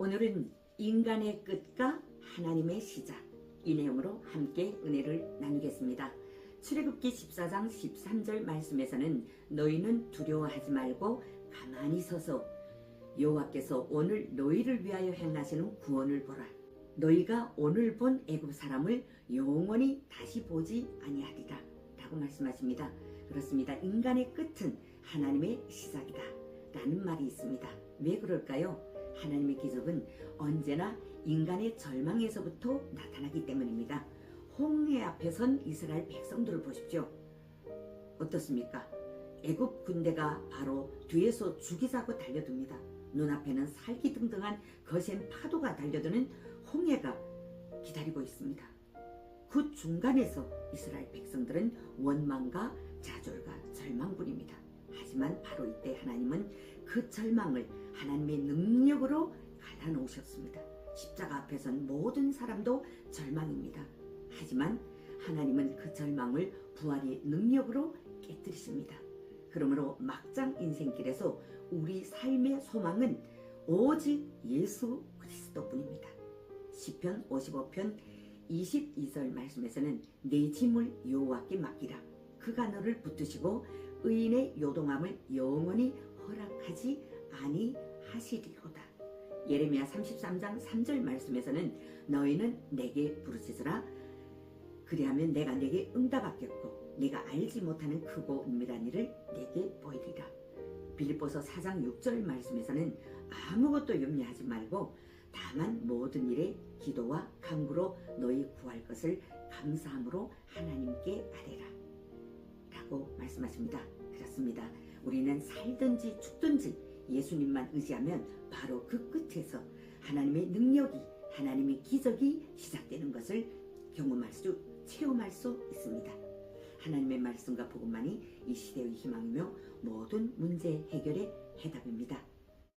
오늘은 인간의 끝과 하나님의 시작 이 내용으로 함께 은혜를 나누겠습니다. 출애굽기 14장 13절 말씀에서는 너희는 두려워하지 말고 가만히 서서 여호와께서 오늘 너희를 위하여 행하시는 구원을 보라. 너희가 오늘 본 애굽 사람을 영원히 다시 보지 아니하리라. 라고 말씀하십니다. 그렇습니다. 인간의 끝은 하나님의 시작이다. 라는 말이 있습니다. 왜 그럴까요? 하나님의 기적은 언제나 인간의 절망에서부터 나타나기 때문입니다. 홍해 앞에 선 이스라엘 백성들을 보십시오. 어떻습니까? 애굽 군대가 바로 뒤에서 죽이자고 달려듭니다. 눈앞에는 살기 등등한 거센 파도가 달려드는 홍해가 기다리고 있습니다. 그 중간에서 이스라엘 백성들은 원망과 좌절과 절망뿐입니다. 하지만 바로 이때 하나님은 그 절망을 하나님의 능력으로 갈라놓으셨습니다. 십자가 앞에 선 모든 사람도 절망입니다. 하지만 하나님은 그 절망을 부활의 능력으로 깨뜨리십니다. 그러므로 막장 인생길에서 우리 삶의 소망은 오직 예수 그리스도뿐입니다. 시편 55편 22절 말씀에서는 내 짐을 여호와께 맡기라. 그가 너를 붙드시고 의인의 요동함을 영원히 허락하지 아니하시리 로다. 예레미야 33장 3절 말씀에서는 너희는 내게 부르짖으라 그리하면 내가 내게 응답하겠고 네가 알지 못하는 크고 은밀한 일을 내게 보이리라. 빌립보서 4장 6절 말씀에서는 아무것도 염려하지 말고 다만 모든 일에 기도와 간구로 너희 구할 것을 감사함으로 하나님께 아뢰라. 라고 말씀하십니다. 그렇습니다. 우리는 살든지 죽든지 예수님만 의지하면 바로 그 끝에서 하나님의 능력이 하나님의 기적이 시작되는 것을 경험할 수 체험할 수 있습니다. 하나님의 말씀과 복음만이 이 시대의 희망이며 모든 문제 해결의 해답입니다.